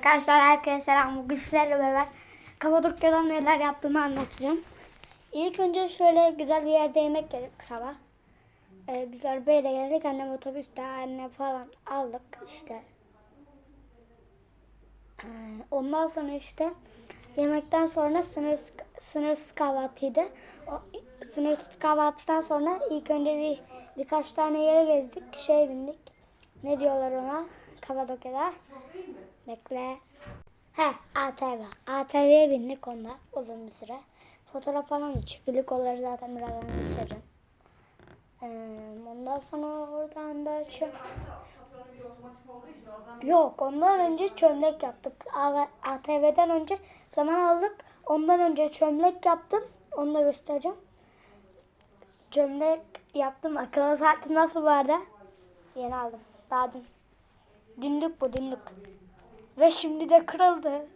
Arkadaşlar herkese selam. Bugün sizlerle beraber Kapadokya'dan neler yaptığımı anlatacağım. İlk önce şöyle güzel bir yerde yemek yedik sabah. Ee, biz arabayla geldik. Annem otobüste anne falan aldık işte. Ee, ondan sonra işte yemekten sonra sınırsız, sınırsız kahvaltıydı. O, sınırsız kahvaltıdan sonra ilk önce bir birkaç tane yere gezdik. Şey bindik. Ne diyorlar ona? Kapadokya'da. Bekle. He ATV. ATV'ye bindik onda uzun bir süre. Fotoğraf falan da çekildik. Onları zaten birazdan göstereceğim. Ee, ondan sonra oradan da çö- Yok ondan önce çömlek yaptık. ATV'den önce zaman aldık. Ondan önce çömlek yaptım. Onu da göstereceğim. Çömlek yaptım. Akıllı saatim nasıl vardı? Yeni aldım. Daha dün. Dünlük bu dünlük. Ve şimdi de kırıldı.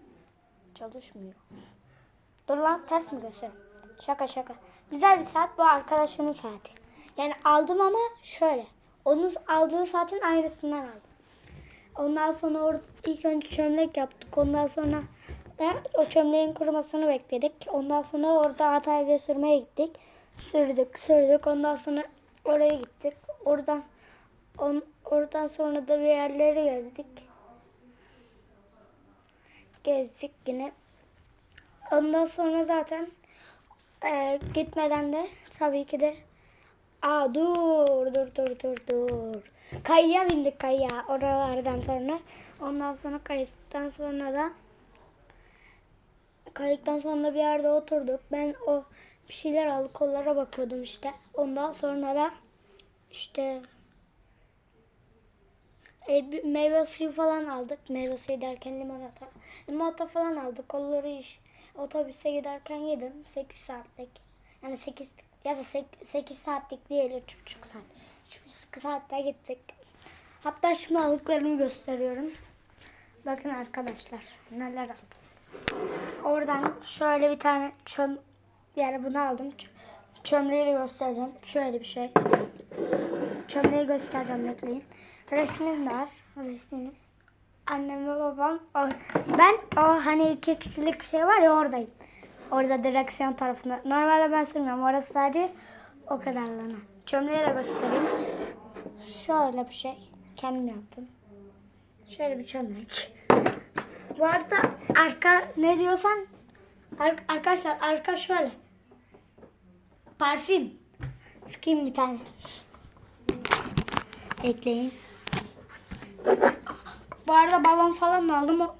Çalışmıyor. Dur lan ters mi göstereyim? Şaka şaka. Güzel bir saat bu arkadaşımın saati. Yani aldım ama şöyle. Onun aldığı saatin aynısından aldım. Ondan sonra orada ilk önce çömlek yaptık. Ondan sonra da o çömleğin kurumasını bekledik. Ondan sonra orada ATV sürmeye gittik. Sürdük, sürdük. Ondan sonra oraya gittik. Oradan on, oradan sonra da bir yerleri gezdik. Gezdik yine. Ondan sonra zaten e, gitmeden de tabii ki de Aa dur dur dur dur dur. Kayıya bindik kayıya oralardan sonra. Ondan sonra kayıktan sonra da kayıktan sonra bir yerde oturduk. Ben o bir şeyler aldık kollara bakıyordum işte. Ondan sonra da işte e, meyve suyu falan aldık. Meyve suyu derken limonata. Limonata falan aldık. Kolları iş. Otobüse giderken yedim. 8 saatlik. Yani 8 ya da 8, 8 saatlik değil. 3,5 saat. 3,5 saatte gittik. Hatta şimdi aldıklarımı gösteriyorum. Bakın arkadaşlar neler aldım. Oradan şöyle bir tane çöm yani bunu aldım. Çömleği de göstereceğim. Şöyle bir şey. Çömleği göstereceğim bekleyin. Resmim var. Resmimiz. Annem ve babam. Ben o hani iki kişilik şey var ya oradayım. Orada direksiyon tarafında. Normalde ben sürmüyorum. Orası sadece o kadarlığına. Çömleği de göstereyim. Şöyle bir şey. Kendim yaptım. Şöyle bir çömlek. Bu arada arka ne diyorsan ar- arkadaşlar arka şöyle. Parfüm. Sıkayım bir tane. Ekleyin. Bu arada balon falan aldım.